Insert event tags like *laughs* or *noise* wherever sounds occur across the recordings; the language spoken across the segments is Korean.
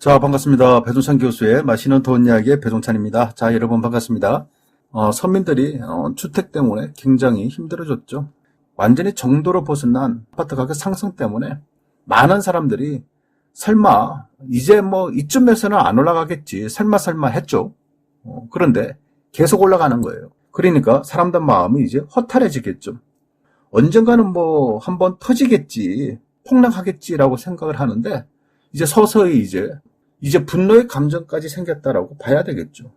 자, 반갑습니다. 배종찬 교수의 마시는 돈 이야기의 배종찬입니다. 자, 여러분 반갑습니다. 어, 서민들이 어, 주택 때문에 굉장히 힘들어졌죠. 완전히 정도로 벗어난 아파트 가격 상승 때문에 많은 사람들이 설마 이제 뭐 이쯤에서는 안 올라가겠지. 설마 설마 했죠. 어, 그런데 계속 올라가는 거예요. 그러니까 사람들 마음이 이제 허탈해지겠죠. 언젠가는 뭐 한번 터지겠지. 폭락하겠지라고 생각을 하는데 이제 서서히 이제 이제 분노의 감정까지 생겼다라고 봐야 되겠죠.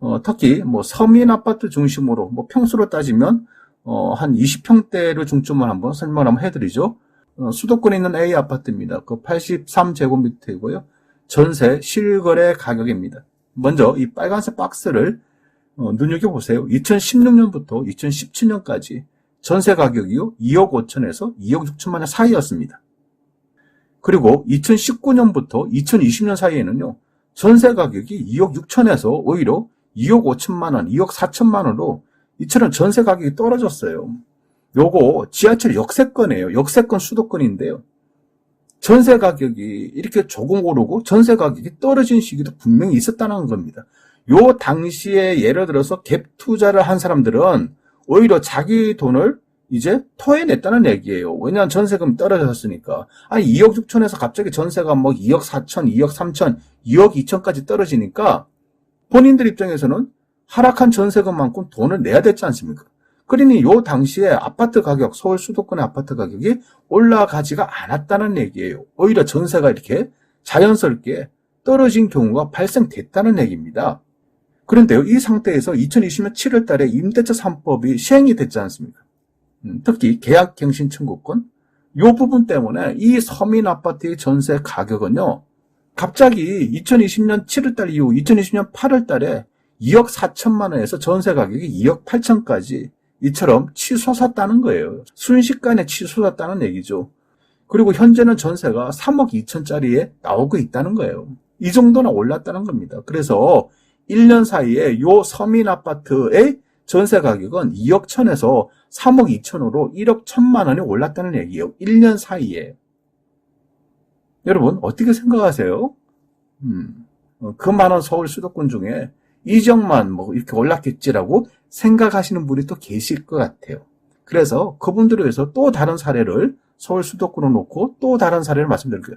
어, 특히 뭐 서민 아파트 중심으로 뭐 평수로 따지면 어, 한 20평대를 중점을 한번 설명을 한번 해드리죠. 어, 수도권에 있는 A 아파트입니다. 그 83제곱미터이고요. 전세 실거래 가격입니다. 먼저 이 빨간색 박스를 어, 눈여겨보세요. 2016년부터 2017년까지 전세 가격이요. 2억 5천에서 2억 6천만 원 사이였습니다. 그리고 2019년부터 2020년 사이에는요. 전세 가격이 2억 6천에서 오히려 2억 5천만 원, 2억 4천만 원으로 이처럼 전세 가격이 떨어졌어요. 요거 지하철 역세권이에요. 역세권 수도권인데요. 전세 가격이 이렇게 조금 오르고 전세 가격이 떨어진 시기도 분명히 있었다는 겁니다. 요 당시에 예를 들어서 갭 투자를 한 사람들은 오히려 자기 돈을 이제 토해냈다는 얘기예요. 왜냐하면 전세금이 떨어졌으니까. 아니 2억 6천에서 갑자기 전세가 뭐 2억 4천, 2억 3천, 2억 2천까지 떨어지니까 본인들 입장에서는 하락한 전세금만큼 돈을 내야 됐지 않습니까? 그러니 요 당시에 아파트 가격, 서울 수도권의 아파트 가격이 올라가지가 않았다는 얘기예요. 오히려 전세가 이렇게 자연스럽게 떨어진 경우가 발생됐다는 얘기입니다. 그런데요, 이 상태에서 2020년 7월 달에 임대차 3법이 시행이 됐지 않습니까? 음, 특히 계약갱신 청구권, 요 부분 때문에 이 서민 아파트의 전세 가격은요, 갑자기 2020년 7월 달 이후 2020년 8월 달에 2억 4천만 원에서 전세 가격이 2억 8천까지 이처럼 치솟았다는 거예요. 순식간에 치솟았다는 얘기죠. 그리고 현재는 전세가 3억 2천짜리에 나오고 있다는 거예요. 이 정도나 올랐다는 겁니다. 그래서 1년 사이에 요 서민 아파트의 전세 가격은 2억 천에서 3억 2천으로 1억 천만 원이 올랐다는 얘기예요. 1년 사이에. 여러분 어떻게 생각하세요? 음, 어, 그 많은 서울 수도권 중에 이 지역만 뭐 이렇게 올랐겠지라고 생각하시는 분이 또 계실 것 같아요. 그래서 그분들을 위해서 또 다른 사례를 서울 수도권으로 놓고 또 다른 사례를 말씀드릴게요.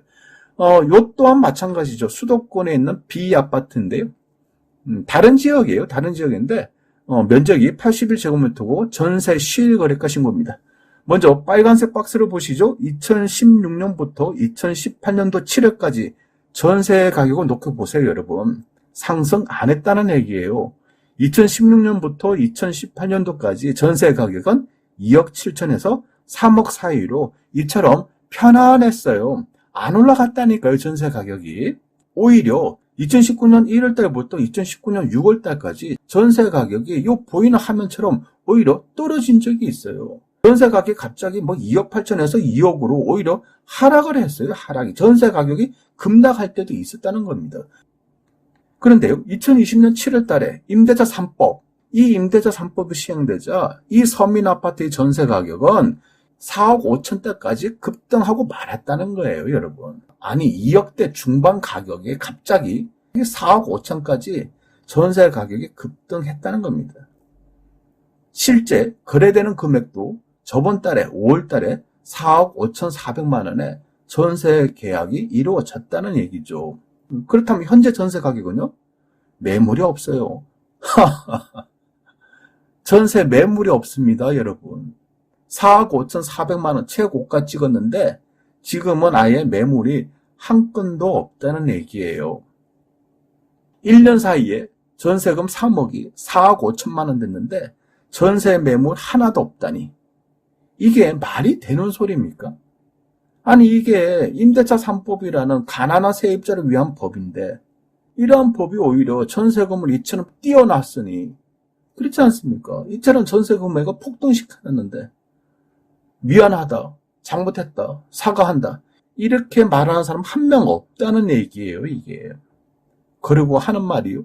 어, 요 또한 마찬가지죠. 수도권에 있는 B 아파트인데요. 음, 다른 지역이에요. 다른 지역인데 어, 면적이 81제곱미터고 전세 실거래가 신고입니다. 먼저 빨간색 박스를 보시죠. 2016년부터 2018년도 7월까지 전세 가격을 놓고 보세요, 여러분. 상승 안 했다는 얘기예요. 2016년부터 2018년도까지 전세 가격은 2억 7천에서 3억 사이로 이처럼 편안했어요. 안 올라갔다니까요, 전세 가격이. 오히려 2019년 1월 달부터 2019년 6월 달까지 전세 가격이 요 보이는 화면처럼 오히려 떨어진 적이 있어요. 전세 가격이 갑자기 뭐 2억 8천에서 2억으로 오히려 하락을 했어요. 하락이. 전세 가격이 급락할 때도 있었다는 겁니다. 그런데요, 2020년 7월 달에 임대차 3법, 이 임대차 3법이 시행되자 이 서민 아파트의 전세 가격은 4억 5천대까지 급등하고 말았다는 거예요, 여러분. 아니, 2억대 중반 가격에 갑자기 4억 5천까지 전세 가격이 급등했다는 겁니다. 실제 거래되는 금액도 저번 달에 5월 달에 4억 5천4백만 원에 전세 계약이 이루어졌다는 얘기죠. 그렇다면 현재 전세 가격은요? 매물이 없어요. *laughs* 전세 매물이 없습니다, 여러분. 4억 5천4백만 원 최고가 찍었는데 지금은 아예 매물이 한 건도 없다는 얘기예요. 1년 사이에 전세금 3억이 4억 5천만 원 됐는데 전세 매물 하나도 없다니. 이게 말이 되는 소리입니까? 아니 이게 임대차 3법이라는 가난한 세입자를 위한 법인데 이러한 법이 오히려 전세금을 이처럼 띄어놨으니 그렇지 않습니까? 이처럼 전세 금액을 폭등시켰는데 미안하다, 잘못했다, 사과한다 이렇게 말하는 사람 한 명 없다는 얘기예요 이게. 그리고 하는 말이요.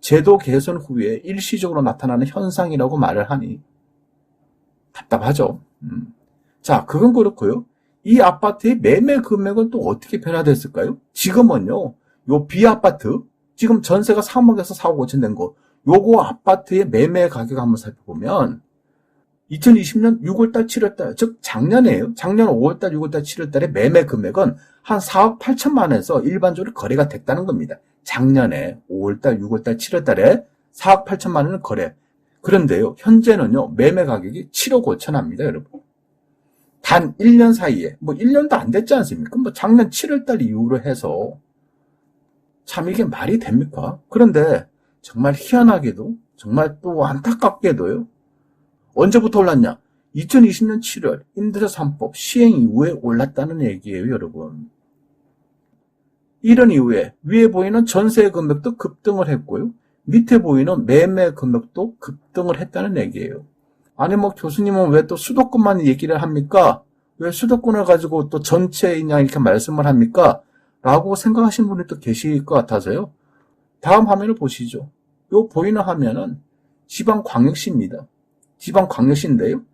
제도 개선 후에 일시적으로 나타나는 현상이라고 말을 하니 답답하죠. 음. 자, 그건 그렇고요. 이 아파트의 매매 금액은 또 어떻게 변화됐을까요? 지금은요. 요 B아파트, 지금 전세가 3억에서 4억 5천 된 거, 요거 아파트의 매매 가격 한번 살펴보면, 2020년 6월달, 7월달, 즉 작년에요. 작년 5월달, 6월달, 7월달에 매매 금액은 한 4억 8천만 원에서 일반적으로 거래가 됐다는 겁니다. 작년에 5월달, 6월달, 7월달에 4억 8천만 원을 거래. 그런데요, 현재는요, 매매 가격이 7억 5천 합니다, 여러분. 단 1년 사이에, 뭐 1년도 안 됐지 않습니까? 뭐 작년 7월달 이후로 해서 참 이게 말이 됩니까? 그런데 정말 희한하게도, 정말 또 안타깝게도요, 언제부터 올랐냐? 2020년 7월 임대차 3법 시행 이후에 올랐다는 얘기예요, 여러분. 이런 이후에 위에 보이는 전세 금액도 급등을 했고요. 밑에 보이는 매매 금액도 급등을 했다는 얘기예요. 아니 뭐 교수님은 왜 또 수도권만 얘기를 합니까? 왜 수도권을 가지고 또 전체이냐 이렇게 말씀을 합니까? 라고 생각하시는 분이 또 계실 것 같아서요. 다음 화면을 보시죠. 요 보이는 화면은 지방광역시입니다. 지방 광역시인데요.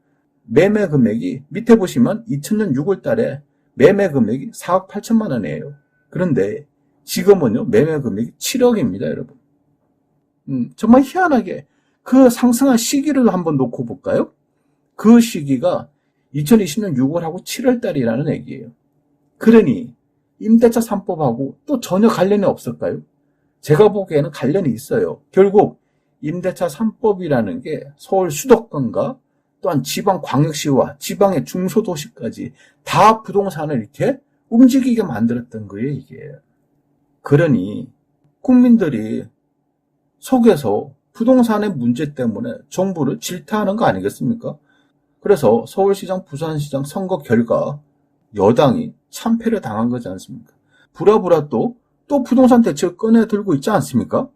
매매 금액이 밑에 보시면 2000년 6월 달에 매매 금액이 4억 8천만 원이에요. 그런데 지금은요, 매매 금액이 7억입니다, 여러분. 음, 정말 희한하게 그 상승한 시기를 한번 놓고 볼까요? 그 시기가 2020년 6월하고 7월 달이라는 얘기예요. 그러니 임대차 3법하고 또 전혀 관련이 없을까요? 제가 보기에는 관련이 있어요. 결국 임대차 3법이라는 게 서울 수도권과 또한 지방 광역시와 지방의 중소도시까지 다 부동산을 이렇게 움직이게 만들었던 거예요, 이게. 그러니 국민들이 속에서 부동산의 문제 때문에 정부를 질타하는 거 아니겠습니까? 그래서 서울시장, 부산시장 선거 결과 여당이 참패를 당한 거지 않습니까? 부라부라 또, 또 부동산 대책을 꺼내 들고 있지 않습니까?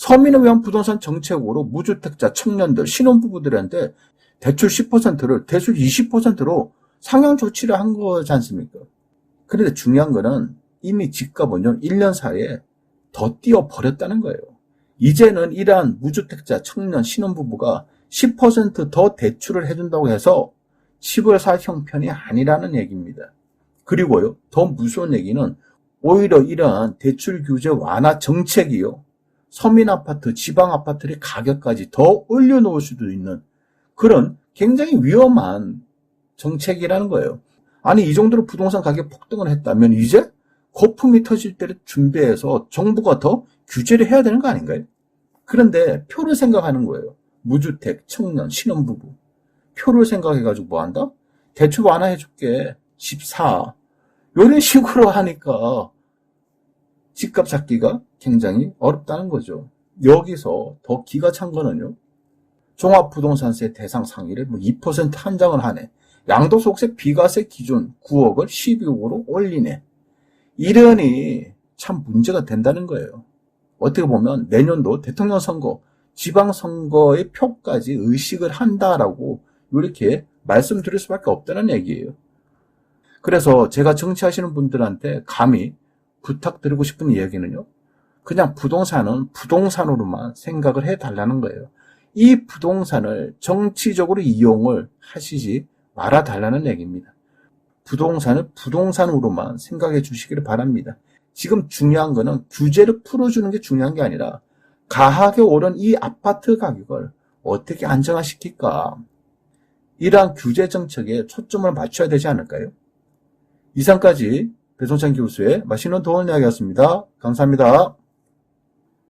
서민을 위한 부동산 정책으로 무주택자, 청년들, 신혼부부들한테 대출 10%를 대출 20%로 상향 조치를 한 거지 않습니까? 그런데 중요한 거는 이미 집값은요, 1년 사이에 더 뛰어버렸다는 거예요. 이제는 이러한 무주택자, 청년, 신혼부부가 10%더 대출을 해준다고 해서 집을 살 형편이 아니라는 얘기입니다. 그리고요, 더 무서운 얘기는 오히려 이러한 대출 규제 완화 정책이요, 서민 아파트, 지방 아파트의 가격까지 더 올려놓을 수도 있는 그런 굉장히 위험한 정책이라는 거예요. 아니, 이 정도로 부동산 가격 폭등을 했다면 이제 거품이 터질 때를 준비해서 정부가 더 규제를 해야 되는 거 아닌가요? 그런데 표를 생각하는 거예요. 무주택, 청년, 신혼부부. 표를 생각해가지고 뭐 한다? 대출 완화해줄게. 집 사. 이런 식으로 하니까 집값 잡기가 굉장히 어렵다는 거죠. 여기서 더 기가 찬 거는요. 종합부동산세 대상 상위를 뭐2% 한정을 하네. 양도소득세 비과세 기준 9억을 12억으로 올리네. 이러니 참 문제가 된다는 거예요. 어떻게 보면 내년도 대통령 선거, 지방선거의 표까지 의식을 한다라고 이렇게 말씀드릴 수밖에 없다는 얘기예요. 그래서 제가 정치하시는 분들한테 감히 부탁드리고 싶은 이야기는요. 그냥 부동산은 부동산으로만 생각을 해 달라는 거예요. 이 부동산을 정치적으로 이용을 하시지 말아 달라는 얘기입니다. 부동산을 부동산으로만 생각해 주시기를 바랍니다. 지금 중요한 거는 규제를 풀어주는 게 중요한 게 아니라 가하게 오른 이 아파트 가격을 어떻게 안정화시킬까? 이러한 규제 정책에 초점을 맞춰야 되지 않을까요? 이상까지 배송찬 교수의 맛있는 도원 이야기였습니다. 감사합니다.